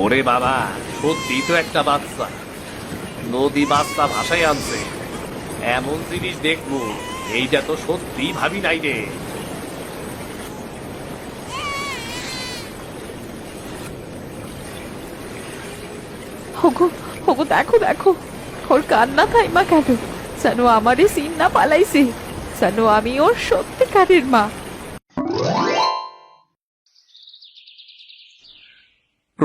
ওরে বাবা, সত্যি তো একটা বাচ্চা। নদী বাচ্চা ভাষায় আনছে। এমন জিনিস দেখব, এইটা তো সত্যি ভাবি নাই রে। ওগো ওগো, দেখো দেখো, ওর কান্না থাইমা কেন? যেন আমারই সিন না পালাইছে, যেন আমি ওর সত্যিকারের মা।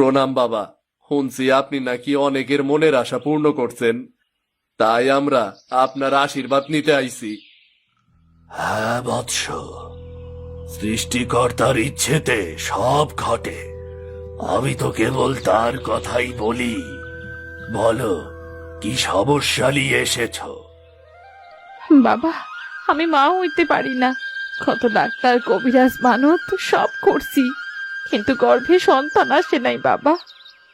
প্রণাম বাবা। শুনছি আপনি নাকি অনেকের মনের আশা পূর্ণ করছেন। তাই আমরা আপনার আশীর্বাদ নিতে আইছি। হ্যাঁ বৎস। সৃষ্টিকর্তার ইচ্ছেতে সব ঘটে। আমি তো কেবল তার কথাই বলি। বলো কি সমস্যা নিয়ে এসেছ? বাবা আমি মা হইতে পারি না। কত ডাক্তার কবিরাজ মানত সব করছি। কিন্তু গর্ভে সন্তান আসে নাই বাবা।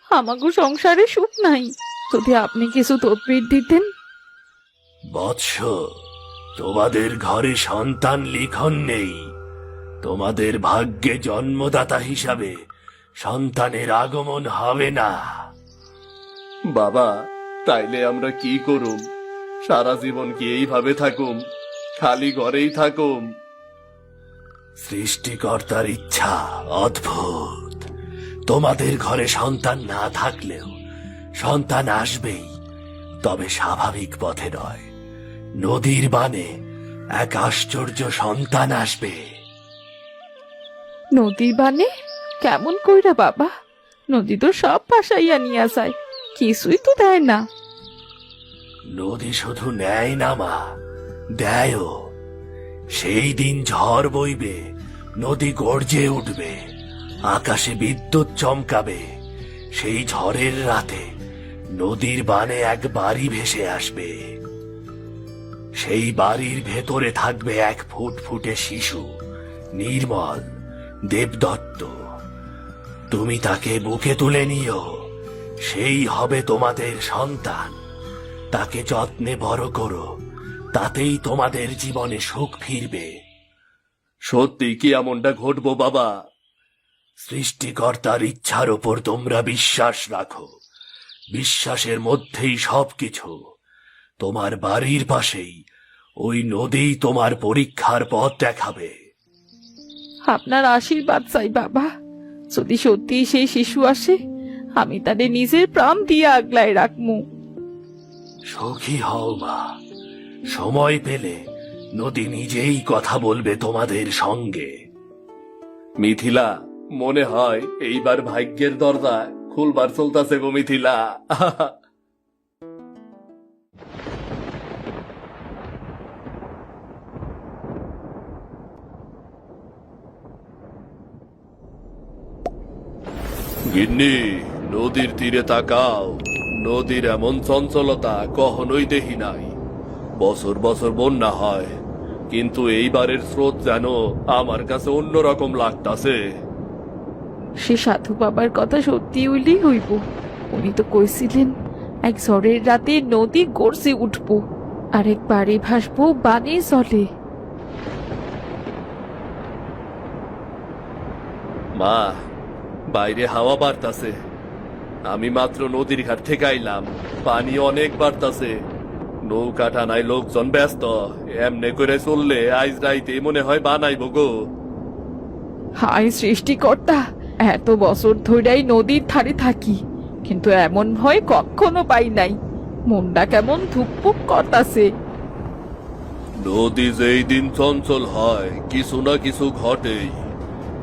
আমাগো সংসারে সুখ নাই। যদি আপনি কিছু তদবির দিতেন। বৎস তোমাদের ঘরে সন্তান লিখন নেই। তোমাদের ভাগ্যে জন্মদাতা হিসাবে সন্তানের আগমন হবে না। বাবা তাইলে আমরা কি করুম? সারা জীবন কি এইভাবে থাকুম? খালি ঘরেই থাকুম? সৃষ্টিকর্তার ইচ্ছা অদ্ভুত। তোমাদের ঘরে সন্তান না থাকলেও সন্তান আসবেই তবে স্বাভাবিক পথে নয়। নদীর বানে এক আশ্চর্য সন্তান আসবে। নদীর বানে? কেমন কইরা বাবা? নদী তো সব ভাসাইয়া নিয়ে যায় কিছুই তো দেয় না। নদী শুধু নেয় না মা দেয়ও। সেই দিন ঝড় বইবে, নদী গর্জে উঠবে, আকাশে বিদ্যুৎ চমকাবে। সেই ঝড়ের রাতে নদীর বানে এক বাড়ি ভেসে আসবে। সেই বাড়ির ভেতরে থাকবে এক ফুট ফুটে শিশু, নির্মল, দেবদত্ত। তুমি তাকে বুকে তুলে নিও, সেই হবে তোমাদের সন্তান। তাকে যত্নে বড় করো তাতেই তোমাদের জীবনে সুখ ফিরবে। সত্যি কি এমনটা ঘটবো বাবা? সৃষ্টিকর্তার ইচ্ছার ওপর তোমরা বিশ্বাস রাখো। বিশ্বাসের মধ্যেই সবকিছু। তোমার বাড়ির পাশেই ওই নদী তোমার পরীক্ষার পথ দেখাবে। আপনার আশীর্বাদ চাই বাবা। যদি সত্যি সেই শিশু আসে আমি তাদের নিজের প্রাণ দিয়ে আগলায় রাখমু। সুখী হও মা। সময় পেলে নদী নিজেই কথা বলবে তোমাদের সঙ্গে। মিথিলা, মনে হয় এইবার ভাগ্যের দরজা খুলবার চলতেছে গো মিথিলা। গিন্নি, নদীর তীরে তাকাও। নদীর এমন চঞ্চলতা কখনোই দেখি নাই। বছর বছর বন্যা হয়। কিন্তু এইবারের স্রোত যেন আমার কাছে অন্যরকম লাগতাছে। সে সাধু বাবার কথা সত্যি হইলেই হইব। উনি তো কইছিলেন এক ঝড়ের রাতে নদী গড়ছে উঠব আরেক বাড়ি ভাসবো বানে চলে মা বাইরে হাওয়া বাড়তাছে। আমি মাত্র নদীর ঘাট থেকে আইলাম পানি অনেক বাড়তাছে। নৌকা টানায় লোকজন ব্যস্ত। এমনে করে চললে আইজ রাইতে মনে হয় বানাইব গো। হায় সৃষ্টিকর্তা এত বছর ধরেই নদীর ধারে থাকি কিন্তু এমন ভয় কখনো পাই নাই। মনটা কেমন ধুকপুক করতাছে। নদী যেই দিন চঞ্চল হয় কিছু না কিছু ঘটেই।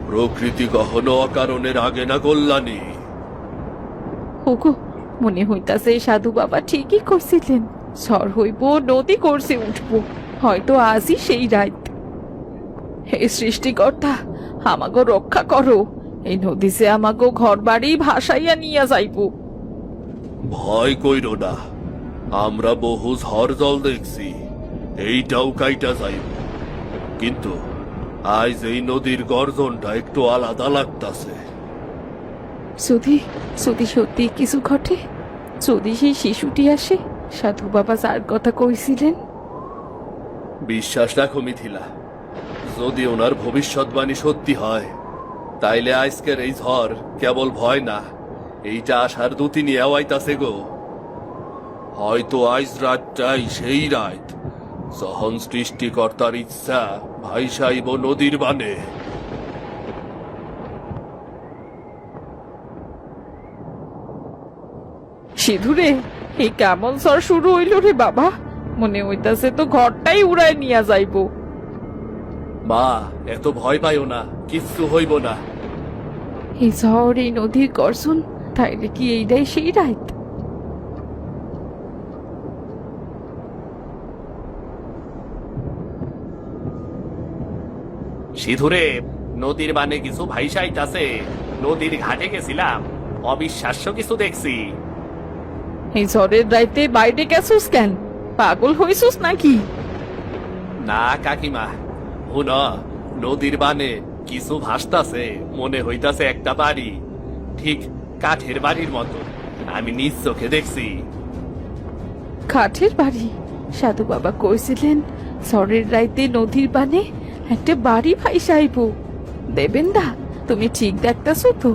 প্রকৃতি কখনো অকারণের আগে না কল্যাণী। ওগো মনে হইতাছে সাধু বাবা ঠিকই করছিলেন। ঝড় হইব নদী করছে উঠবো। হয়তো আজই সেই রাত। হে সৃষ্টিকর্তা আমাগো রক্ষা করো। এই নদী যে আমাগো ঘর বাড়ি ভাসাইয়া নিয়ে যাইব। ভয় কইর না আমরা বহু ঝড় জল দেখছি এইটাও কাইটা যাইব। কিন্তু আজ এই নদীর গর্জনটা একটু আলাদা লাগতাছে। যদি যদি সত্যি কিছু ঘটে যদি সেই শিশুটি আসে সাধু বাবা যার কথা কইছিলেন? বিশ্বাস রাখো মিথিলা যদি ওনার ভবিষ্যৎবাণী সত্যি হয় তাইলে আজকের এই ঝড় কেবল ভয় না এইটা আসার দুতি নিয়ে আইতাছে গো। হয়তো আজ রাতটাই সেই রাত যখন সৃষ্টিকর্তার ইচ্ছা ভাই সাইব নদীর বানে। সিধুরে এই কেমন সর শুরু হইল রে বাবা? মনে হইতাছে তো ঘরটাই উড়ায় নিয়া যাইবো। মা এত ভয় পাইও না কিচ্ছু হইব না। এই ঝড় এই নদীর গর্জন তাইলে কি এইটাই সেই রাত? সিধুরে নদীর বানে কিছু ভাইসাইতাছে নদীর ঘাটে গেছিলাম অবিশ্বাস্য কিছু দেখছি। এই ঝড়ের রাইতে বাইরে গেছিস কেন? পাগল হইছিস নাকি? না কাকিমা। হুন নদীর বানে কিছু ভাসতাছে মনে হইতাছে একটা বাড়ি। ঠিক কাঠের বাড়ির মতো। আমি নিজ চোখে দেখছি। কাঠের বাড়ি? সাধু বাবা কইছিলেন ঝড়ের রাইতে নদীর বানে একটা বাড়ি ভাই সাইব দেবেন দা তুমি ঠিক দেখতাছো তো?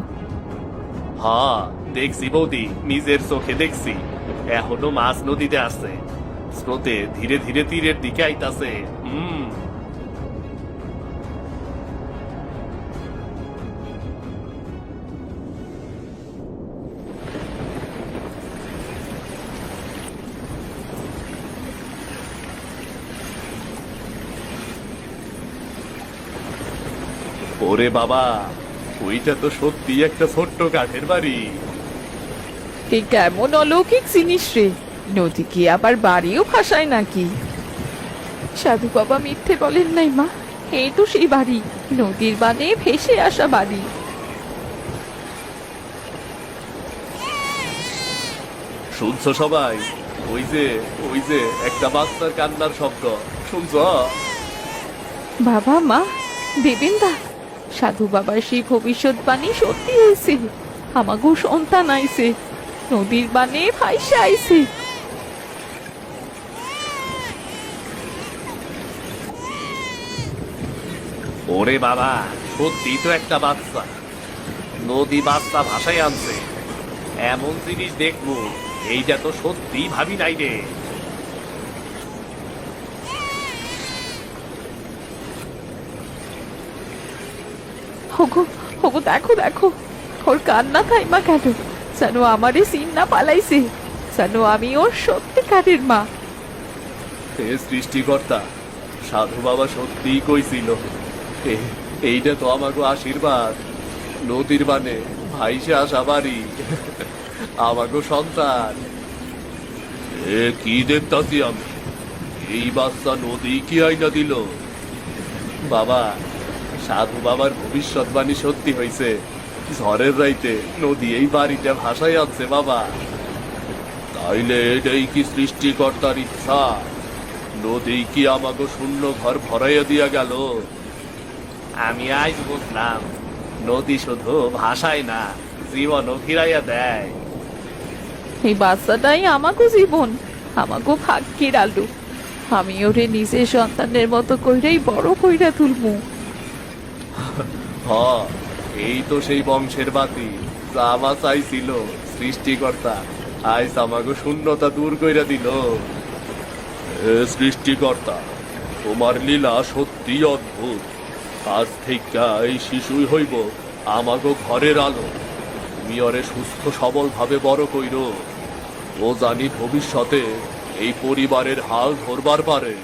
হ্যাঁ দেখছি বৌদি, নিজের চোখে দেখছি। এখনও মাছ নদীতে আছে। স্রোতে ধীরে ধীরে তীরের দিকে আইতাছে। হুম। ওরে বাবা, ওইটা তো সত্যি একটা ছোট্ট কাঠের বাড়ি। এই কেমন অলৌকিক জিনিস রে? নদী কি আবার বাড়িও ভাসায় নাকি? সাধু বাবা মিথ্যে বলেন নাই মা এই তো সেই বাড়ি নদীর বানে ভেসে আসা বাড়ি। শুনছো সবাই? ওই যে ওই যে একটা বাচ্চার কান্নার শব্দ। শুনছো? বাবা মা দেবেন দা সাধু বাবার সেই ভবিষ্যৎবাণী সত্যি হয়েছে আমাগো সন্তান আইছে। নদীর বানে ভাইসে আইছে। ওরে বাবা সত্যি তো একটা বাচ্চা। নদী বাচ্চা ভাষায় আনছে। এমন জিনিস দেখব এইটা তো সত্যি ভাবি নাই রে। হগো হগো দেখো দেখো ওর কান্না থাইমা কেন যেন আমারে না পালাইছে যেন আমি ওর সত্যিকারের মা হে সৃষ্টিকর্তা সাধু বাবা সত্যিই কইছিল এইটা তো আমাকে আশীর্বাদ নদীর বানে ভাইসে আসা বাড়ি আমাকে সন্তান এ কি দেখতাছি আমি এই বাচ্চা নদী কি আইনা দিল বাবা সাধু বাবার ভবিষ্যৎবাণী সত্যি হয়েছে ঝড়ের রাইতে নদী এই বাড়িটা ভাসায় আছে বাবা। তাইলে এটাই কি সৃষ্টিকর্তার ইচ্ছা? নদী কি আমাকে শূন্য ঘর ভরাইয়া দিয়া গেল? আমি আজ বুঝলাম। নদী শুধু ভাষায় না জীবনও ফিরাইয়া দেয়। এই বাচ্চাটাই আমাকে জীবন আমাকে ভাগ্যের আলু। আমি ওরে নিজের সন্তানের মতো কইরাই বড় কইরা তুলমু। হ এই তো সেই বংশের বাতি আমার চাইছিল সৃষ্টিকর্তা। আজ আমাকে শূন্যতা দূর কইরা দিল। সৃষ্টিকর্তা, তোমার লীলা সত্যি অদ্ভুত। আজ থেকে এই শিশুই হইব আমাগো ঘরের আলো। তুমি ওরে সুস্থ সবল ভাবে বড় কইরো। ও জানি ভবিষ্যতে এই পরিবারের হাল ধরবার পারে।